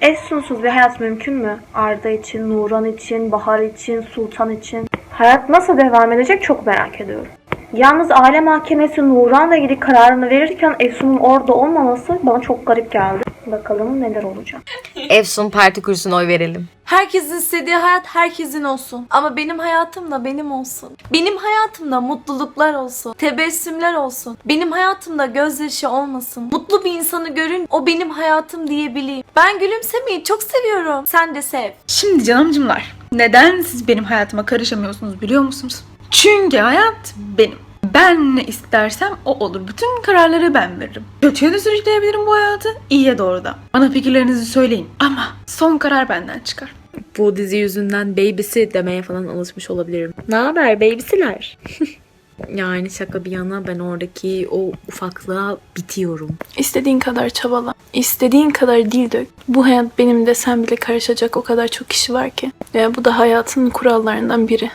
Efsunsuz bir hayat mümkün mü? Arda için, Nuran için, Bahar için, Sultan için. Hayat nasıl devam edecek çok merak ediyorum. Yalnız aile mahkemesi Nuran'la ilgili kararını verirken Efsun'un orada olmaması bana çok garip geldi. Bakalım neler olacak. Efsun parti kursuna oy verelim. Herkesin istediği hayat herkesin olsun. Ama benim hayatım da benim olsun. Benim hayatımda mutluluklar olsun. Tebessümler olsun. Benim hayatımda gözyaşı olmasın. Mutlu bir insanı görün o benim hayatım diyebileyim. Ben gülümsemeyi çok seviyorum. Sen de sev. Şimdi canımcımlar, neden siz benim hayatıma karışamıyorsunuz biliyor musunuz? Çünkü hayat benim. Ben ne istersem o olur. Bütün kararları ben veririm. Kötüye de sürükleyebilirim bu hayatı, iyiye doğru da. Bana fikirlerinizi söyleyin. Ama son karar benden çıkar. Bu dizi yüzünden babysi demeye falan alışmış olabilirim. Ne haber babysiler? yani şaka bir yana ben oradaki o ufaklığa bitiyorum. İstediğin kadar çabala. İstediğin kadar dil dök. Bu hayat benim desem bile karışacak o kadar çok kişi var ki. Ve bu da hayatın kurallarından biri.